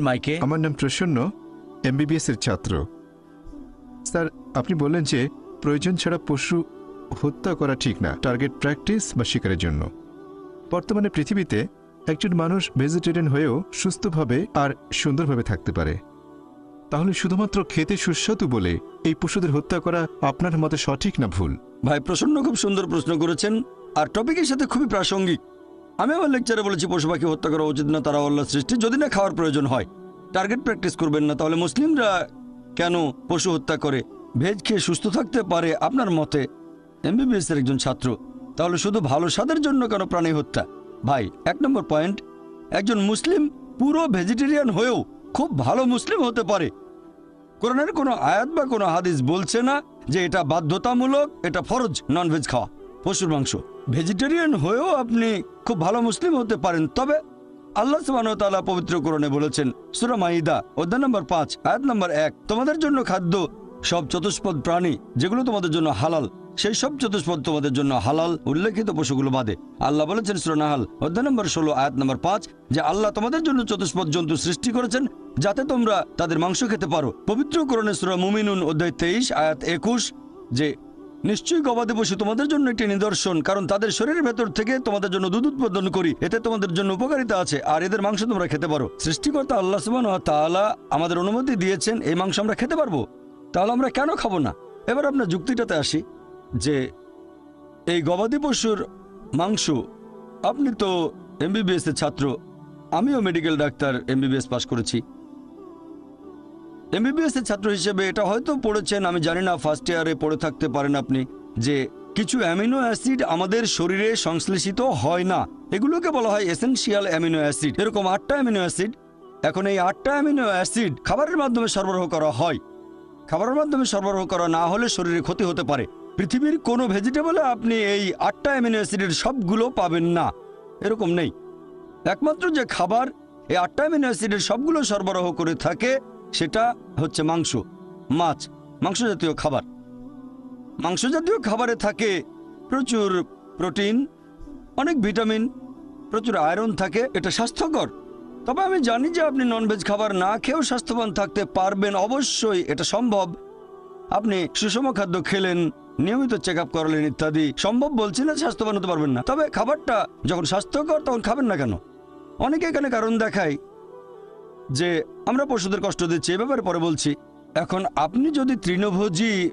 মাইকে আমার নাম প্রসন্ন এমবিবিএস এর ছাত্র। স্যার আপনি বললেন যে প্রয়োজন ছাড়া পশু হত্যা করা ঠিক না টার্গেট প্র্যাকটিস বা শিকারের জন্য। বর্তমানে পৃথিবীতে একজন মানুষ ভেজিটেরিয়ান হয়েও সুস্থভাবে আর সুন্দরভাবে থাকতে পারে। তাহলে শুধুমাত্র খেতে সুস্বাদু বলে এই পশুদের হত্যা করা আপনার মতে সঠিক না ভুল? ভাই প্রসন্ন খুব সুন্দর প্রশ্ন করেছেন আর টপিকের সাথে খুবই প্রাসঙ্গিক। আমি আমার লেকচারে বলেছি, পশু পাখি হত্যা করা উচিত না, তারা আল্লাহ সৃষ্টি। যদি না খাওয়ার প্রয়োজন হয় টার্গেট প্র্যাকটিস করবেন না, তাহলে মুসলিমরা কেন পশু হত্যা করে? ভেজ খেয়ে সুস্থ থাকতে পারে আপনার মতে? এমবিবিএস এর একজন ছাত্র, তাহলে শুধু ভালো স্বাদের জন্য কেন প্রাণী হত্যা? ভাই, এক নম্বর পয়েন্ট একজন মুসলিম পুরো ভেজিটেরিয়ান হয়েও খুব ভালো মুসলিম হতে পারে। কোরআনের কোনো আয়াত বা কোনো হাদিস বলছে না যে এটা বাধ্যতামূলক, এটা ফরজ ননভেজ খাওয়া। পশুর মাংস। ভেজিটেরিয়ান হয়েও আপনি খুব ভালো মুসলিম হতে পারেন। তবে আল্লাহ সুবাহতাল্লাহ পবিত্র কোরআনে বলেছেন, সুরা মাইদা, অধ্যায় নম্বর পাঁচ, আয়াত নম্বর এক, তোমাদের জন্য খাদ্য সব চতুষ্পদ প্রাণী, যেগুলো তোমাদের জন্য হালাল, সেই সব চতুষ্পদ তোমাদের জন্য হালাল, উল্লেখিত পশুগুলো বাদে। আল্লাহ বলেছেন সুরা নাহাল, অধ্যায় নম্বর ষোলো, আয়াত নম্বর পাঁচ, যে আল্লাহ তোমাদের জন্য চতুষ্পদ জন্তু সৃষ্টি করেছেন, যাতে তোমরা তাদের মাংস খেতে পারো। পবিত্র কোরআনে সুরা মুমিনুন, অধ্যায় তেইশ, আয়াত একুশ, যে নিশ্চয়ই গবাদি পশু তোমাদের জন্য একটি নিদর্শন, কারণ তাদের শরীরের ভেতর থেকে তোমাদের জন্য দুধ উৎপাদন করি। এতে তোমাদের জন্য উপকারিতা আছে, আর এদের মাংস তোমরা খেতে পারো। সৃষ্টিকর্তা আল্লাহ সুবান তাআলা আমাদের অনুমতি দিয়েছেন, এই মাংস আমরা খেতে পারব। তাহলে আমরা কেন খাব না? এবার আপনার যুক্তিটাতে আসি, যে এই গবাদি পশুর মাংস, আপনি তো এমবিবিএস এর ছাত্র, আমিও মেডিকেল ডাক্তার এমবিবিএস পাশ করেছি। এমবিবিএস এর ছাত্র হিসেবে এটা হয়তো পড়েছেন, আমি জানি না ফার্স্ট ইয়ারে পড়ে থাকতে পারেন আপনি, যে কিছু অ্যামিনো অ্যাসিড আমাদের শরীরে সংশ্লেষিত হয় না। এগুলোকে বলা হয় এসেনশিয়াল অ্যামিনো অ্যাসিড এরকম আটটা অ্যামিনো অ্যাসিড এখন এই আটটা অ্যামিনো অ্যাসিড খাবারের মাধ্যমে সরবরাহ করা হয়। খাবারের মাধ্যমে সরবরাহ করা না হলে শরীরে ক্ষতি হতে পারে। পৃথিবীর কোনো ভেজিটেবলে আপনি এই আটটা অ্যামিনো অ্যাসিডের সবগুলো পাবেন না। এরকম নেই। একমাত্র যে খাবার এই আটটা অ্যামিনো অ্যাসিডের সবগুলো সরবরাহ করে থাকে সেটা হচ্ছে মাংস, মাছ মাংস জাতীয় খাবার। মাংস জাতীয় খাবারে থাকে প্রচুর প্রোটিন, অনেক ভিটামিন, প্রচুর আয়রন থাকে, এটা স্বাস্থ্যকর। তবে আমি জানি যে আপনি ননভেজ খাবার না খেয়েও স্বাস্থ্যবান থাকতে পারবেন, অবশ্যই এটা সম্ভব। আপনি সুষম খাদ্য খেলেন, নিয়মিত চেক আপ করালেন ইত্যাদি, সম্ভব বলছি না স্বাস্থ্যবান হতে পারবেন না। তবে খাবারটা যখন স্বাস্থ্যকর তখন খাবেন না কেন? অনেকে এখানে কারণ দেখায় যে আমরা পশুদের কষ্ট দিচ্ছি এ ব্যাপারে পরে বলছি। এখন আপনি যদি তৃণভোজী